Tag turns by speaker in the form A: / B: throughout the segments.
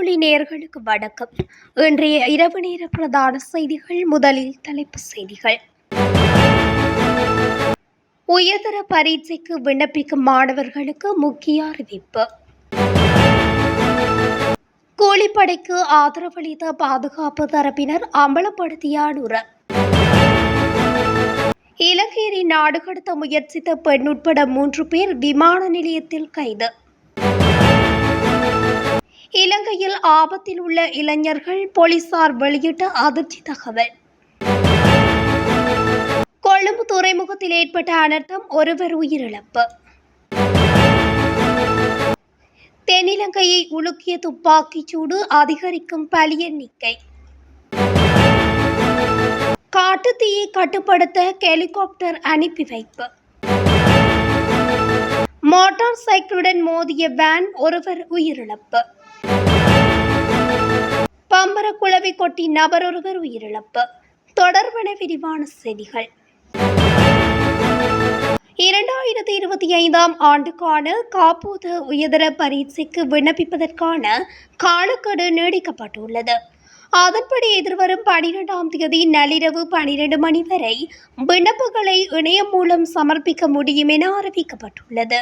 A: வானொலி நேர்களுக்கு வணக்கம். இன்றைய இரவு நேர பிரதான செய்திகள் முதலில் தலைப்பு செய்திகள். உயர்தர பரீட்சைக்கு விண்ணப்பிக்கும் மாணவர்களுக்கு முக்கிய அறிவிப்பு. கூலிப்படைக்கு ஆதரவளித்த பாதுகாப்பு தரப்பினர் அம்பலப்படுத்திய அனுர. இலங்கையை நாடு கடத்த முயற்சித்த பெண் உட்பட மூன்று பேர் விமான நிலையத்தில் கைது. இலங்கையில் ஆபத்தில் உள்ள இளைஞர்கள் போலீசார் வெளியிட்ட அதிர்ச்சி தகவல். கொழும்பு துறைமுகத்தில் ஏற்பட்ட அனர்த்தம் ஒருவர் உயிரிழப்பு. தென்னிலங்கையை உலுக்கிய துப்பாக்கிச் சூடு அதிகரிக்கும் பலி எண்ணிக்கை. காட்டுத்தீயை கட்டுப்படுத்த ஹெலிகாப்டர் அனுப்பி வைப்பு. மோட்டார் சைக்கிளுடன் மோதிய வேன் ஒருவர் உயிரிழப்பு. பம்பர குழவை கொட்டி நபரொருவர் உயிரிழப்பு. தொடர்பன விரிவான செய்திகள். இரண்டாயிரத்தி இருபத்தி ஐந்தாம் ஆண்டுக்கான காப்போது உயர்தர பரீட்சைக்கு விண்ணப்பிப்பதற்கான காலக்கெடு நீடிக்கப்பட்டுள்ளது. அதன்படி எதிர்வரும் பனிரெண்டாம் தேதி நள்ளிரவு பனிரெண்டு மணி வரை விண்ணப்பங்களை இணையம் மூலம் சமர்ப்பிக்க முடியும் என அறிவிக்கப்பட்டுள்ளது.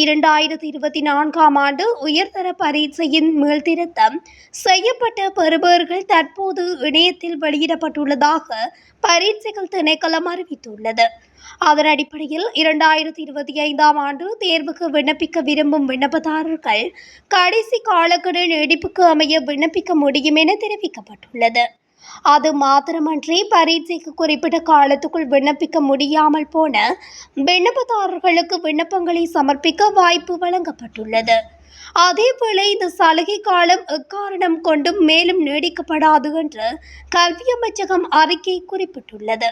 A: இரண்டாயிரத்தி இருபத்தி நான்காம் ஆண்டு உயர்தர பரீட்சையின் மீள்திருத்தம் செய்யப்பட்ட பெறுபவர்கள் தற்போது இணையத்தில் வெளியிடப்பட்டுள்ளதாக பரீட்சைகள் திணைக்களம் அறிவித்துள்ளது. அதன் அடிப்படையில் இரண்டாயிரத்தி இருபத்தி ஐந்தாம் ஆண்டு தேர்வுக்கு விண்ணப்பிக்க விரும்பும் விண்ணப்பதாரர்கள் கடைசி காலக்கெடு நீடிப்புக்கு அமைய விண்ணப்பிக்க முடியும் என தெரிவிக்கப்பட்டுள்ளது. அது மாத்திரமன்றி பரீட்சைக்கு குறிப்பிட்ட காலத்துக்குள் விண்ணப்பிக்க முடியாமல் போன விண்ணப்பதாரர்களுக்கு விண்ணப்பங்களை சமர்ப்பிக்க வாய்ப்பு வழங்கப்பட்டுள்ளது. அதேவேளை இந்த சலுகை காலம் எக்காரணம் கொண்டும் மேலும் நீடிக்கப்படாது என்று கல்வி அமைச்சகம் அறிக்கை குறிப்பிட்டுள்ளது.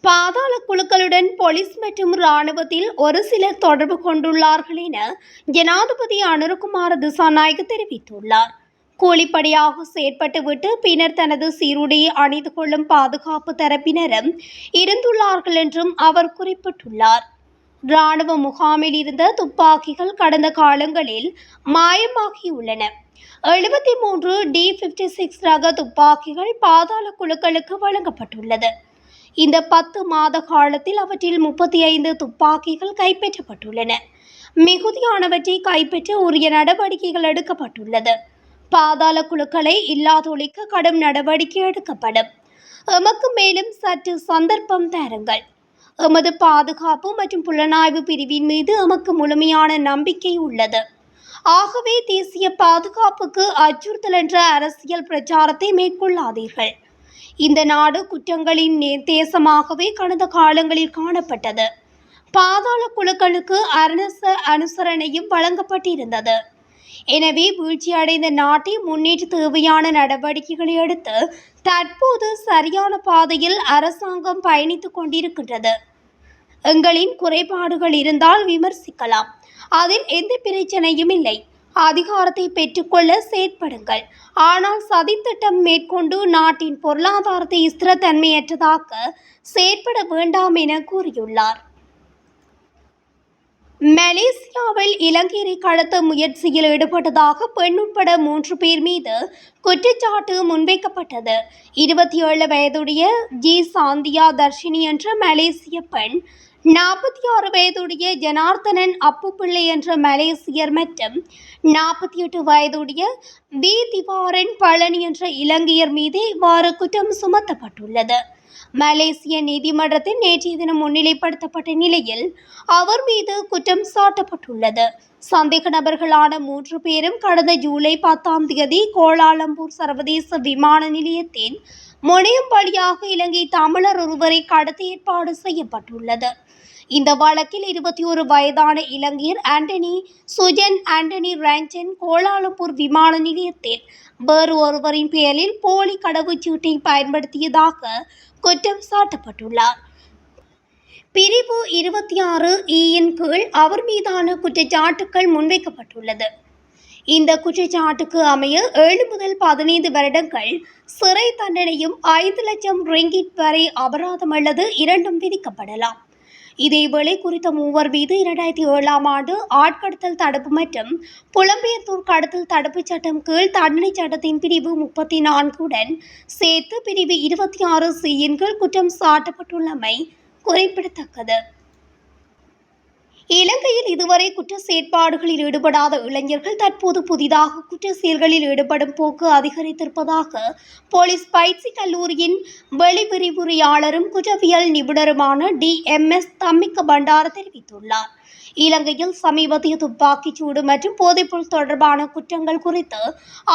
A: பாதாள குழுக்களுடன் போலீஸ் மற்றும் இராணுவத்தில் ஒரு சிலர் தொடர்பு கொண்டுள்ளார்கள் என ஜனாதிபதி அனுரகுமார திசாநாயக் தெரிவித்துள்ளார். கூலிப்படையாக செயற்பட்டுவிட்டு பின்னர் தனது சீருடையை அணிந்து கொள்ளும் பாதுகாப்பு தரப்பினரும் இருந்துள்ளார்கள் என்றும் அவர் குறிப்பிட்டுள்ளார். இராணுவ முகாமில் இருந்த துப்பாக்கிகள் கடந்த காலங்களில் மாயமாகியுள்ளன. எழுபத்தி மூன்று டி பிப்டி சிக்ஸ் ரக துப்பாக்கிகள் பாதாள குழுக்களுக்கு வழங்கப்பட்டுள்ளது. இந்த பத்து மாத காலத்தில் அவற்றில் முப்பத்தி ஐந்து துப்பாக்கிகள் கைப்பற்றப்பட்டுள்ளன. மிகுதியானவற்றை கைப்பற்ற உரிய நடவடிக்கைகள் எடுக்கப்பட்டுள்ளது. பாதாள குழுக்களை இல்லாதொழிக்க கடும் நடவடிக்கை எடுக்கப்படும். எமக்கு மேலும் சற்று சந்தர்ப்பம் தாருங்கள். எமது பாதுகாப்பு மற்றும் புலனாய்வு பிரிவின் மீது எமக்கு முழுமையான நம்பிக்கை உள்ளது. ஆகவே தேசிய பாதுகாப்புக்கு அச்சுறுத்தல் என்ற அரசியல் பிரச்சாரத்தை மேற்கொள்ளாதீர்கள். இந்த நாடு குற்றங்களின் தேசமாகவே கடந்த காலங்களில் காணப்பட்டது. பாதாள குழுக்களுக்கு அரச அனுசரணையும் வழங்கப்பட்டிருந்தது. எனவே வீழ்ச்சியடைந்த நாட்டை முன்னேற்ற தேவையான நடவடிக்கைகளை எடுத்து தற்போது சரியான பாதையில் அரசாங்கம் பயணித்துக் கொண்டிருக்கின்றது. எங்களின் குறைபாடுகள் இருந்தால் விமர்சிக்கலாம். அதில் எந்த பிரச்சனையும் இல்லை. அதிகாரத்தை பெற்றுக்கொள்ள செயற்படுங்கள். ஆனால் சதித்திட்டம் மேற்கொண்டு நாட்டின் பொருளாதாரத்தை ஸ்திரத்தன்மையற்றதாக்க செயற்பட வேண்டாம் என கூறியுள்ளார். மலேசியாவில் இலங்கையரை கடத்த முயற்சியில் ஈடுபட்டதாக பெண் உட்பட மூன்று பேர் மீது குற்றச்சாட்டு முன்வைக்கப்பட்டது. இருபத்தி ஏழு வயதுடைய ஜி. சாந்தியா தர்ஷினி என்ற மலேசிய பெண் நாற்பத்தி ஆறு வயதுடைய ஜனார்த்தனன் அப்புப்பிள்ளை என்ற மலேசியர் மற்றும் நாற்பத்தி எட்டு வயதுடைய பி திவாரன் பழனி என்ற இலங்கையர் மீது இவ்வாறு குற்றம் சுமத்தப்பட்டுள்ளது. மலேசிய நீதிமன்றத்தில் நேற்றைய தினம் முன்னிலைப்படுத்தப்பட்ட நிலையில் அவர் மீது குற்றம் சாட்டப்பட்டுள்ளது. சந்தேக நபர்களான மூன்று பேரும் கடந்த ஜூலை பத்தாம் தேதி கோலாலம்பூர் சர்வதேச விமான நிலையத்தின் முனையம் வழியாக இலங்கை தமிழர் ஒருவரை கடத்த ஏற்பாடு செய்யப்பட்டுள்ளது. இந்த வழக்கில் இருபத்தி ஒரு வயதான இளைஞர் ஆண்டனி சுஜன் ஆண்டனி ரேஞ்சன் கோலாலம்பூர் விமான நிலையத்தில் வேறு ஒருவரின் பெயரில் போலி கடவுச்சீட்டை பயன்படுத்தியதாக குற்றம் சாட்டப்பட்டுள்ளார். பிரிவு இருபத்தி ஆறு e இயின் கீழ் அவர் மீதான குற்றச்சாட்டுக்கள் முன்வைக்கப்பட்டுள்ளது. இந்த குற்றச்சாட்டுக்கு அமைய ஏழு முதல் பதினைந்து வருடங்கள் சிறை தண்டனையும் ஐந்து லட்சம் ரிங்கிட் வரை அபராதம் அல்லது இரண்டும் விதிக்கப்படலாம். இதேவேளை குறித்த மூவர் மீது இரண்டாயிரத்தி ஏழாம் ஆண்டு ஆட்கடத்தல் தடுப்பு மற்றும் புலம்பெயர்ந்தோர் கடத்தல் தடுப்புச் சட்டம் கீழ் தண்டனை சட்டத்தின் பிரிவு முப்பத்தி நான்குடன் சேர்த்து பிரிவு இருபத்தி ஆறு சியின் கீழ் குற்றம் சாட்டப்பட்டுள்ளமை குறிப்பிடத்தக்கது. இலங்கையில் இதுவரை குற்ற செயற்பாடுகளில் ஈடுபடாத இளைஞர்கள் தற்போது புதிதாக குற்ற செயல்களில் ஈடுபடும் போக்கு அதிகரித்திருப்பதாக போலீஸ் பயிற்சி கல்லூரியின் வெளிவிரிவுரையாளரும் குற்றவியல் நிபுணருமான D M S Dammika Bandara தெரிவித்துள்ளார். இலங்கையில் சமீபத்திய துப்பாக்கிச் சூடு மற்றும் போதைப்பொருள் தொடர்பான குற்றங்கள் குறித்து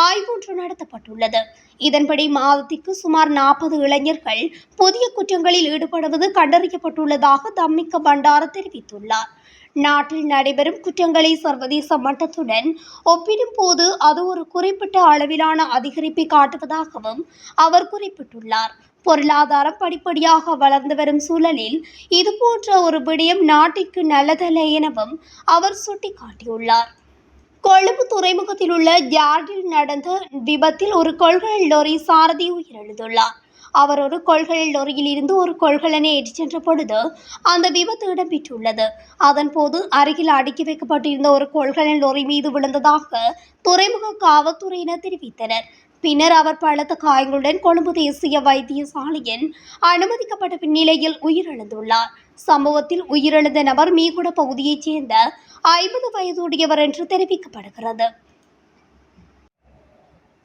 A: ஆய்வொன்று நடத்தப்பட்டுள்ளது. இதன்படி மாதத்திற்கு சுமார் நாற்பது இளைஞர்கள் புதிய குற்றங்களில் ஈடுபடுவது கண்டறியப்பட்டுள்ளதாக தம்மிக்க பண்டார தெரிவித்துள்ளார். நாட்டில் நடைபெறும் குற்றங்களை சர்வதேச மட்டத்துடன் ஒப்பிடும்போது அது ஒரு குறிப்பிட்ட அளவிலான அதிகரிப்பை காட்டுவதாகவும் அவர் குறிப்பிட்டுள்ளார். பொருளாதாரம் படிப்படியாக வளர்ந்து வரும் சூழலில் இதுபோன்ற ஒரு விடயம் நாட்டிற்கு நல்லதல்ல எனவும் அவர் சுட்டிக்காட்டியுள்ளார். கொழும்பு துறைமுகத்தில் உள்ள யார்டில் நடந்த விபத்தில் ஒரு கொள்கலன் லோரி சாரதி உயிரிழந்துள்ளார். அவர் ஒரு கொள்கலன் லொரியில் இருந்து ஒரு கொள்கலனை ஏற்றிச் சென்ற பொழுது அந்த விபத்து இடம்பெற்றுள்ளது. அதன்போது அருகில் அடுக்கி வைக்கப்பட்டிருந்த ஒரு கொள்கலன் லோரி மீது விழுந்ததாக துறைமுக காவல்துறையினர் தெரிவித்தனர். பின்னர் அவர் பலத்த காயங்களுடன் கொழும்பு தேசிய வைத்தியசாலையில் அனுமதிக்கப்பட்ட பின்னிலையில் உயிரிழந்துள்ளார். சம்பவத்தில் உயிரிழந்த நபர் மீகுட பகுதியைச் சேர்ந்த ஐம்பது வயதுடையவர் என்று தெரிவிக்கப்படுகிறது.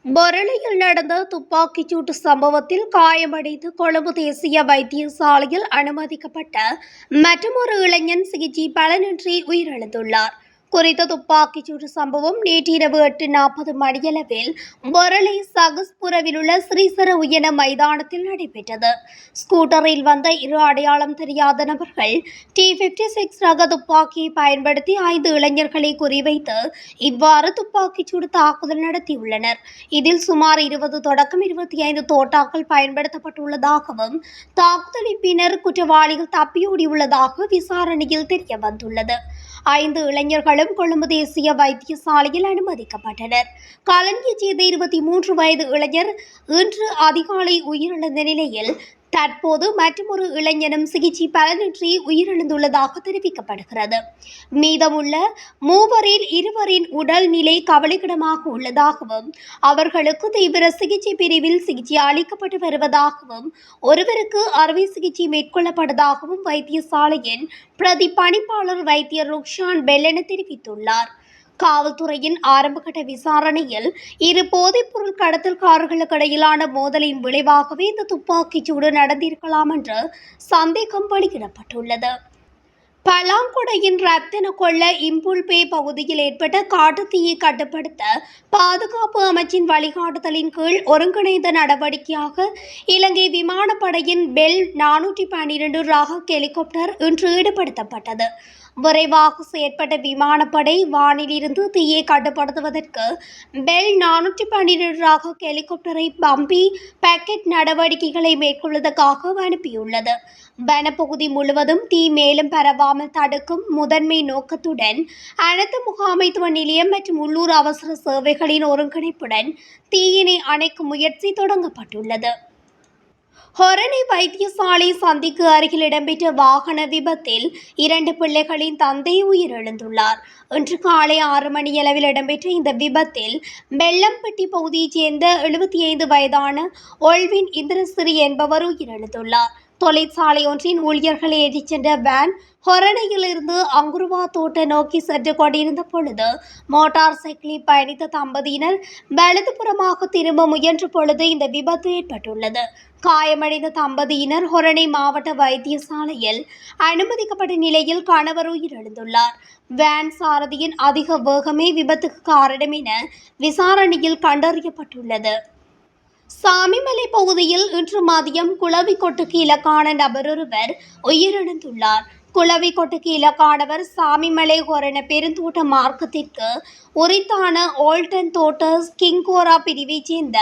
A: பொருளியில் நடந்த துப்பாக்கிச்சூட்டு சம்பவத்தில் காயமடைந்து கொழும்பு தேசிய வைத்தியசாலையில் அனுமதிக்கப்பட்ட மற்றொரு இளைஞன் சிகிச்சை பலனின்றி உயிரிழந்துள்ளார். குறித்த துப்பாக்கிச்சூடு சம்பவம் நேற்றிரவு எட்டு நாற்பது மணியளவில் மொரளி சகஸ்புரவில் உள்ள ஸ்ரீசர உயன மைதானத்தில் நடைபெற்றது. ஸ்கூட்டரில் வந்த இரு அடையாளம் தெரியாத நபர்கள் டி பிப்டி சிக்ஸ் ரக துப்பாக்கியை பயன்படுத்தி ஐந்து இளைஞர்களை குறிவைத்து இவ்வாறு துப்பாக்கிச் சூடு தாக்குதல் நடத்தியுள்ளனர். இதில் சுமார் இருபது தொடக்கம் இருபத்தி ஐந்து தோட்டாக்கள் பயன்படுத்தப்பட்டுள்ளதாகவும் தாக்குதலின் பின்னர் குற்றவாளிகள் தப்பியோடியுள்ளதாக விசாரணையில் தெரிய வந்துள்ளது ஐந்து இளைஞர்களும் கொழும்பு தேசிய வைத்தியசாலையில் அனுமதிக்கப்பட்டனர். கலங்கிய சேர்ந்த இருபத்தி மூன்று வயது இளைஞர் இன்று அதிகாலை உயிரிழந்த நிலையில் தற்போது மற்றொரு இளைஞனும் சிகிச்சை பலனின்றி உயிரிழந்துள்ளதாக தெரிவிக்கப்படுகிறது. மீதமுள்ள மூவரில் இருவரின் உடல்நிலை கவலைக்கிடமாக உள்ளதாகவும் அவர்களுக்கு தீவிர சிகிச்சை பிரிவில் சிகிச்சை அளிக்கப்பட்டு வருவதாகவும் ஒருவருக்கு அறுவை சிகிச்சை மேற்கொள்ளப்பட்டதாகவும் வைத்தியசாலையின் பிரதி பணிப்பாளர் வைத்தியர் ருக்ஷான் பெல்லென தெரிவித்துள்ளார். காவல்துறையின் ஆரம்பகட்ட விசாரணையில் இரு போதைப்பொருள் கடத்தல்காரர்களுக்கு இடையிலான மோதலின் விளைவாகவே இந்த துப்பாக்கிச் சூடு நடந்திருக்கலாம் என்று சந்தேகம் வெளியிடப்பட்டுள்ளது. பலாங்குடையின் ரத்தின கொள்ள இம்புல்பே பகுதியில் ஏற்பட்ட காட்டுத்தீயை கட்டுப்படுத்த பாதுகாப்பு அமைச்சின் வழிகாட்டுதலின் கீழ் ஒருங்கிணைந்த நடவடிக்கையாக இலங்கை விமானப்படையின் பெல் நானூற்றி பன்னிரண்டு ராக ஹெலிகாப்டர் இன்று ஈடுபடுத்தப்பட்டது. விரைவாக செயற்பட்ட விமானப்படை வானிலிருந்து தீயை கட்டுப்படுத்துவதற்கு பெல் நானூற்றி பன்னிரண்டு ராக ஹெலிகாப்டரை பம்பி பேக்கெட் நடவடிக்கைகளை மேற்கொள்வதற்காக அனுப்பியுள்ளது. வனப்பகுதி முழுவதும் தீ மேலும் பரவாமல் தடுக்கும் முதன்மை நோக்கத்துடன் அனைத்து முகாமைத்துவ நிலையம் மற்றும் உள்ளூர் அவசர சேவைகளின் ஒருங்கிணைப்புடன் தீயினை அணைக்கும் முயற்சி தொடங்கப்பட்டுள்ளது. ஹொரணி வைத்தியசாலை சந்திக்கு அருகில் இடம்பெற்ற வாகன விபத்தில் இரண்டு பிள்ளைகளின் தந்தை உயிரிழந்துள்ளார். இன்று காலை ஆறு மணியளவில் இடம்பெற்ற இந்த விபத்தில் வெள்ளம்பட்டி பகுதியைச் சேர்ந்த எழுபத்தி ஐந்து வயதான ஒல்வின் இந்திரசிறி என்பவர் உயிரிழந்துள்ளார். தொழிற்சாலை ஒன்றின் ஊழியர்களை ஏற்றிச் சென்ற வேன் ஹொரணையிலிருந்து அங்குருவா தோட்ட நோக்கி சென்று கொண்டிருந்த பொழுது மோட்டார் சைக்கிளில் பயணித்த தம்பதியினர் வலதுபுறமாக திரும்ப முயன்ற பொழுது இந்த விபத்து ஏற்பட்டுள்ளது. காயமடைந்த தம்பதியினர் ஹொரணை மாவட்ட வைத்தியசாலையில் அனுமதிக்கப்பட்ட நிலையில் கணவர் உயிரிழந்துள்ளார். வேன் சாரதியின் அதிக வேகமே விபத்துக்கு காரணம் என விசாரணையில் கண்டறியப்பட்டுள்ளது. சாமிமலை பகுதியில் இன்று மதியம் குளவிக்கொட்டுக்கு இலக்கான நபரொருவர் உயிரிழந்துள்ளார். குளவிக்கொட்டுக்கு இலக்கானவர் சாமிமலை கொரண பெருந்தோட்ட மார்க்கத்திற்கு உரித்தான ஓல்டன் தோட்டர்ஸ் கிங்கோரா பிரிவைச் சேர்ந்த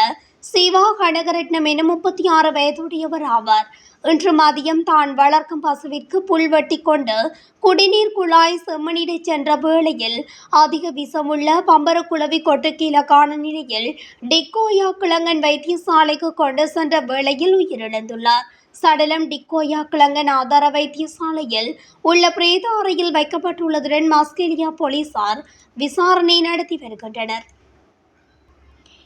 A: சிவா கனகரட்னம் என முப்பத்தி ஆறு வயதுடையவர் ஆவார். இன்று மதியம் தான் வளர்க்கும் பசுவிற்கு புல் வெட்டி கொண்டு குடிநீர் குழாய் செம்மனிடச் சென்ற வேளையில் அதிக விஷமுள்ள பம்பரக்குளவி கொட்டுக்கீழக்கான நிலையில் டிக்கோயா கிழங்கன் வைத்தியசாலைக்கு கொண்டு சென்ற வேளையில் உயிரிழந்துள்ளார். சடலம் டிக்கோயா கிழங்கன் ஆதார வைத்தியசாலையில் உள்ள பிரேத அறையில் வைக்கப்பட்டுள்ளதுடன் ஆஸ்திரேலியா போலீசார் விசாரணை நடத்தி வருகின்றனர்.